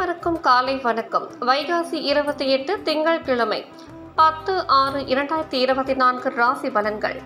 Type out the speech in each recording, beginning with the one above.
அனைவருக்கும் காலை வணக்கம். வைகாசி இருபத்தி எட்டு திங்கட்கிழமை பத்து ஆறு இரண்டாயிரத்தி இருபத்தி நான்கு ராசி பலன்கள்.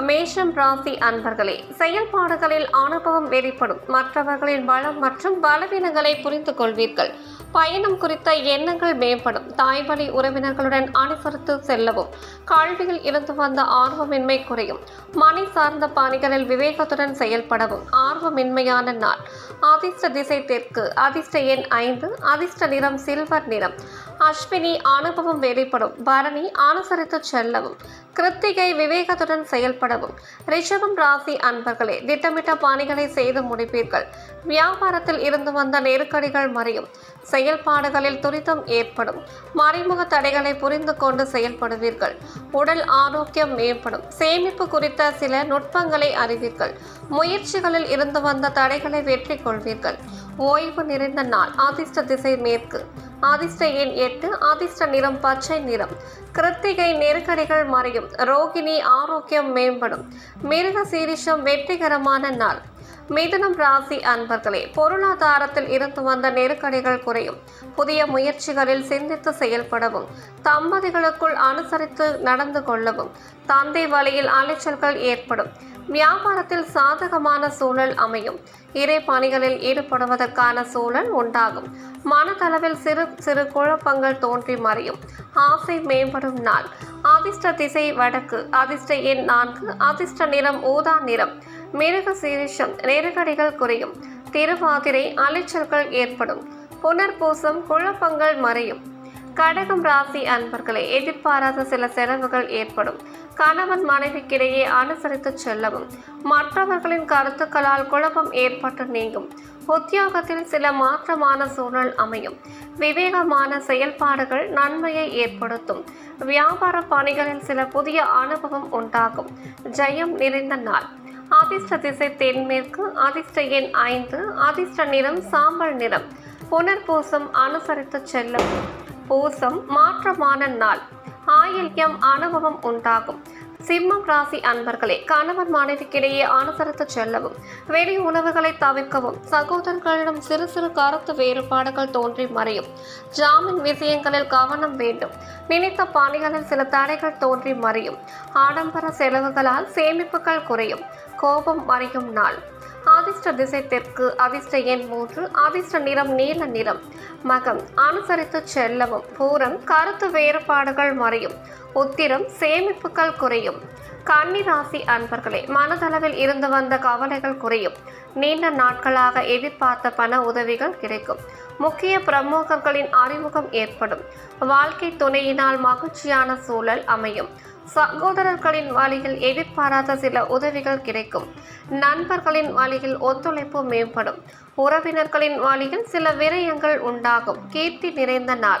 மேஷம் ராசி அன்பர்களே செயல்பாடுகளில் அனுபவம் வெளிப்படும். மற்றவர்களின் பலம் மற்றும் பலவீனங்களை புரிந்து கொள்வீர்கள் பயணம் குறித்த எண்ணங்கள் மேம்படும். தாய்வழி உறவினர்களுடன் அனுசரித்து செல்லவும். கல்வியில் இருந்து வந்த ஆர்வமின்மை குறையும். மனை சார்ந்த பணிகளில் விவேகத்துடன் செயல்படவும் ஆர்வமின்மையான நாள். அதிர்ஷ்ட திசை தெற்கு அதிர்ஷ்ட எண் ஐந்து அதிர்ஷ்ட நிறம் சில்வர் நிறம். அஸ்வினி அனுபவம் வெளிப்படும். பரணி அனுசரித்து செல்லவும். கிருத்திகை விவேகத்துடன் செயல்படவும். ரிஷபம் ராசி அன்பர்களே திட்டமிட்ட பணிகளை செய்து முடிப்பீர்கள். வியாபாரத்தில் இருந்து வந்த நெருக்கடிகள் மறையும். செயல்பாடுகளில் துரிதம் ஏற்படும். மறைமுக தடைகளை புரிந்து கொண்டு செயல்படுவீர்கள். உடல் ஆரோக்கியம் மேம்படும். சேமிப்பு குறித்த சில நுட்பங்களை அறிவீர்கள். முயற்சிகளில் இருந்து வந்த தடைகளை வெற்றி கொள்வீர்கள் ஓய்வு நிறைந்த நாள் அதிர்ஷ்ட திசை மேற்கு. அதிர்ஷ்ட எண் எட்டு அதிர்ஷ்ட நிறம் பச்சை நிறம். கிருத்திகை நெருக்கடிகள் மறையும். ரோகிணி ஆரோக்கியம் மேம்படும். மிருக சீரிஷம் வெற்றிகரமான நாள். மிதுனம் ராசி அன்பர்களே பொருளாதாரத்தில் இருந்து வந்த நெருக்கடிகள் குறையும். புதிய முயற்சிகளில் சிந்தித்து செயல்படவும் தம்பதிகளுக்குள் அனுசரித்து நடந்து கொள்ளவும் தந்தை வழியில் அலைச்சல்கள் ஏற்படும். வியாபாரத்தில் சாதகமான சூழல் அமையும். இறை பணிகளில் ஈடுபடுவதற்கான சூழல் உண்டாகும். மனதளவில் சிறு சிறு குழப்பங்கள் தோன்றி மறையும். ஆசை மேம்படும் நாள். அதிர்ஷ்ட திசை வடக்கு அதிர்ஷ்ட எண் நான்கு அதிர்ஷ்ட நிறம் ஊதா நிறம். மிருக சீரிஷம் நெருக்கடிகள் குறையும். திருவாதிரை அலைச்சல்கள் ஏற்படும். புனர்பூசம் குழப்பங்கள் மறையும். கடகம் ராசி அன்பர்களே எதிர்பாராத சில செலவுகள் ஏற்படும். கணவன் மனைவிக்கிடையே அனுசரித்து செல்லவும். மற்றவர்களின் கருத்துக்களால் குழப்பம் ஏற்பட்டு நீங்கும். உத்தியோகத்தில் சில மாற்றமான சூழல் அமையும். விவேகமான செயல்பாடுகள் நன்மையை ஏற்படுத்தும். வியாபார பணிகளில் சில புதிய அனுபவம் உண்டாகும். ஜெயம் நிறைந்த நாள். அதிர்ஷ்ட திசை தென்மேற்கு அதிர்ஷ்ட எண் ஐந்து அதிர்ஷ்ட நிறம் சாம்பல் நிறம். புனர்பூசம் அனுசரித்து செல்லும் பூசம் மாற்றமான நாள். ஆயில்யம் அனுபவம் உண்டாகும். சிம்மம் ராசி அன்பர்களே கணவன் மனைவிக்கிடையே அனுசரித்து செல்லவும் வெளி உணவுகளை தவிர்க்கவும் சகோதரர்களிடம் சிறு சிறு கருத்து வேறுபாடுகள் தோன்றி மறையும். ஜாமீன் விஷயங்களில் கவனம் வேண்டும். நினைத்த பணிகளில் சில தடைகள் தோன்றி மறையும். ஆடம்பர செலவுகளால் சேமிப்புகள் குறையும். கோபம் மறையும் நாள். ஆதிஷ்ட திசை தெற்கு அதிர்ஷ்ட எண் மூன்று அதிர்ஷ்ட நிறம் நீல நிறம். மகம் அனுசரித்து செல்லவும். பூரம் கருத்து வேறுபாடுகள் மறையும். உத்திரம் சேமிப்புகள் குறையும். கன்னிராசி அன்பர்களே மனதளவில் இருந்து வந்த கவலைகள் குறையும். நீண்ட நாட்களாக எதிர்பார்த்த பண உதவிகள் கிடைக்கும். முக்கிய பிரமுகர்களின் அறிமுகம் ஏற்படும். வாழ்க்கை துணையினால் மகிழ்ச்சியான சூழல் அமையும். சகோதரர்களின் வழியில் எதிர்பாராத சில உதவிகள் கிடைக்கும். நண்பர்களின் வழியில் ஒத்துழைப்பு மேம்படும். உறவினர்களின் வழியில் சில விரயங்கள் உண்டாகும். கீர்த்தி நிறைந்த நாள்.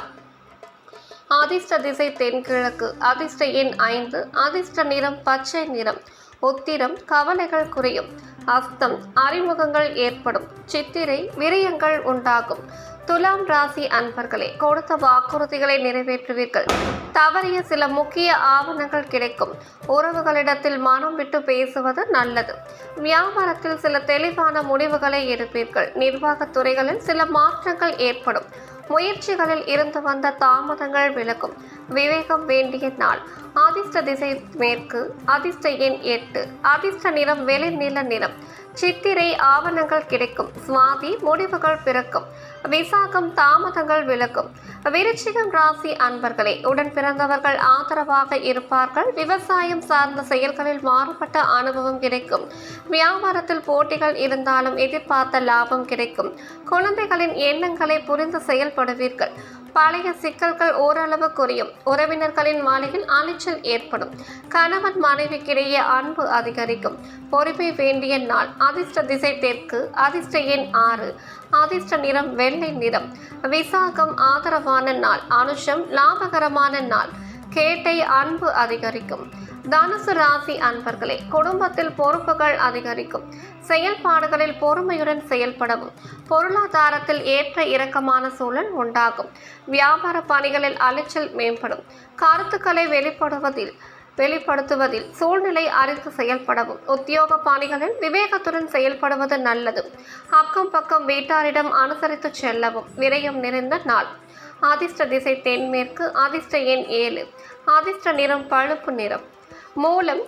அதிர்ஷ்ட திசை தென்கிழக்கு. அதிர்ஷ்ட எண் ஐந்து. அதிர்ஷ்ட நிறம் பச்சை நிறம். உத்திரம் கவலைகள் குறையும். அஸ்தம் அறிமுகங்கள் ஏற்படும். சித்திரை விரயங்கள் உண்டாகும். துலாம் ராசி அன்பர்களே கொடுத்த வாக்குறுதிகளை நிறைவேற்றுவீர்கள். தவறிய சில முக்கிய ஆவணங்கள் கிடைக்கும். உறவுகளிடத்தில் மனம் விட்டு பேசுவது நல்லது. வியாபாரத்தில் சில தெளிவான முடிவுகளை எடுப்பீர்கள். நிர்வாகத் துறைகளில் சில மாற்றங்கள் ஏற்படும். முயற்சிகளில் இருந்து வந்த தாமதங்கள் விலகும். விவேகம் வேண்டிய நாள். அதிர்ஷ்ட திசை மேற்கு அதிர்ஷ்ட எண் எட்டு அதிர்ஷ்ட நிறம் வெளிநில நிறம். சித்திரை ஆவணங்கள் கிடைக்கும். சுவாதி முடிவுகள் பிறக்கும். விசாகம் தாமதங்கள் விலகும். விருச்சிகம் ராசி அன்பர்களே உடன் பிறந்தவர்கள் ஆதரவாக இருப்பார்கள். விவசாயம் சார்ந்த செயல்களில் மாறுபட்ட அனுபவம் கிடைக்கும். வியாபாரத்தில் போட்டிகள் இருந்தாலும் எதிர்பார்த்த லாபம் கிடைக்கும். குழந்தைகளின் எண்ணங்களை புரிந்து செயல்படுவீர்கள். பழைய சிக்கல்கள் ஓரளவு குறையும். உறவினர்களின் மாலையில் அலைச்சல் ஏற்படும். கணவன் மனைவிக்கிடையே அன்பு அதிகரிக்கும். பொறுப்பை வேண்டிய நாள். அதிர்ஷ்ட திசை தெற்கு அதிர்ஷ்ட எண் ஆறு. அதிர்ஷ்ட நிறம் வெள்ளை நிறம். விசாகம் ஆதரவான நாள். அனுஷம் லாபகரமான நாள். கேட்டை அன்பு அதிகரிக்கும். தனுசு ராசி அன்பர்களே குடும்பத்தில் பொறுப்புகள் அதிகரிக்கும். செயல்பாடுகளில் பொறுமையுடன் செயல்படவும். பொருளாதாரத்தில் ஏற்ற இறக்கமான சூழல் உண்டாகும். வியாபார பணிகளில் அலைச்சல் மேம்படும். கருத்துக்களை வெளிப்படுவதில் வெளிப்படுத்துவதில் சூழ்நிலை அறிந்து செயல்படவும். உத்தியோக பணிகளில் விவேகத்துடன் செயல்படுவது நல்லது. அக்கம் பக்கம் வீட்டாரிடம் அனுசரித்து செல்லவும். விரயம் நிறைந்த நாள். அதிர்ஷ்ட திசை தென்மேற்கு அதிர்ஷ்ட எண் ஏழு. அதிர்ஷ்ட நிறம் பழுப்பு நிறம். மூலம்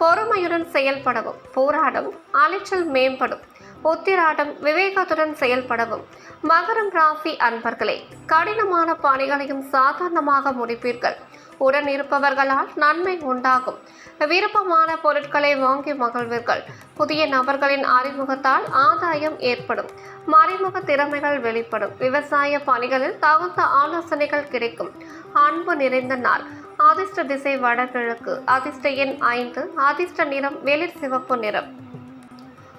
பொறுமையுடன் செயல்படவும் போராடவும் அலைச்சல் மேம்படும் உத்திராடம் விவேகத்துடன் செயல்படவும். மகரம் ராசி அன்பர்களே கடினமான பணிகளையும் சாதாரணமாக முடிப்பீர்கள். உடன் இருப்பவர்களால் நன்மை உண்டாகும். விருப்பமான பொருட்களை வாங்கி மகிழ்வீர்கள். புதிய நபர்களின் அறிமுகத்தால் ஆதாயம் ஏற்படும். மறைமுக திறமைகள் வெளிப்படும். விவசாய பணிகளில் தகுந்த ஆலோசனைகள் கிடைக்கும். அன்பு நிறைந்த நாள். அதிர்ஷ்ட திசை வடகிழக்கு. அதிர்ஷ்ட எண் ஐந்து. அதிர்ஷ்ட நிறம் வெளிர் சிவப்பு நிறம்.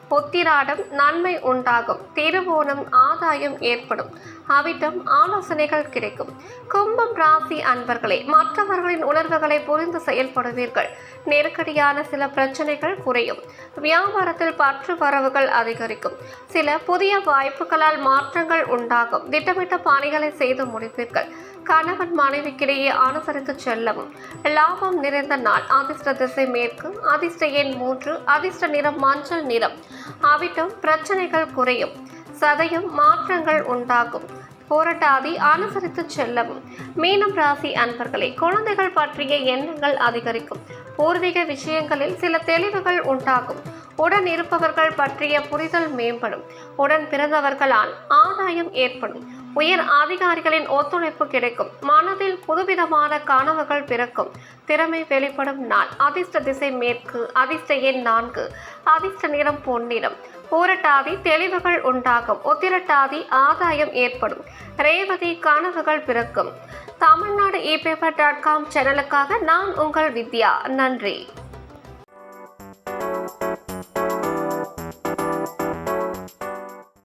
பொத்திராடம் நன்மை உண்டாகும். திருவோணம் ஆதாயம் ஏற்படும். அவிட்டம் ஆலோசனைகள் கிடைக்கும். கும்பம் ராசி அன்பர்களே மற்றவர்களின் உணர்வுகளை புரிந்து செயல்படுவீர்கள். நெருக்கடியான சில பிரச்சனைகள் குறையும். வியாபாரத்தில் பற்று வரவுகள் அதிகரிக்கும். சில புதிய வாய்ப்புகளால் மாற்றங்கள் உண்டாகும். திட்டமிட்ட பணிகளை செய்து முடிப்பீர்கள். கணவன் மனைவிக்கிடையே அனுசரித்து செல்லவும். லாபம் நிறைந்த நாள். அதிர்ஷ்ட திசை மேற்கு அதிர்ஷ்ட எண் மூன்று அதிர்ஷ்ட நிறம் மஞ்சள் நிறம். அவிட்டும் பிரச்சனைகள் குறையும். சதையும் மாற்றங்கள் உண்டாகும். போராட்டாதி அனுசரித்து செல்லவும். மீனம் ராசி அன்பர்களே குழந்தைகள் பற்றிய எண்ணங்கள் அதிகரிக்கும். பூர்வீக விஷயங்களில் சில தெளிவுகள் உண்டாகும். உடன் இருப்பவர்கள் பற்றிய புரிதல் மேம்படும். உடன் பிறந்தவர்களால் ஆதாயம் ஏற்படும். உயர் அதிகாரிகளின் ஒத்துழைப்பு கிடைக்கும். மனதில் புதுவிதமான கனவுகள் பிறக்கும். திறமை வெளிப்படும் நாள். அதிர்ஷ்ட திசை மேற்கு அதிர்ஷ்ட எண் நான்கு அதிர்ஷ்ட நிறம் பொன்னிறம். பூரட்டாதி தெளிவுகள் உண்டாகும். உத்திரட்டாதி ஆதாயம் ஏற்படும். ரேவதி கனவுகள் பிறக்கும். Tamil Nadu e paper dot com சேனலுக்காக நான் உங்கள் வித்யா. நன்றி.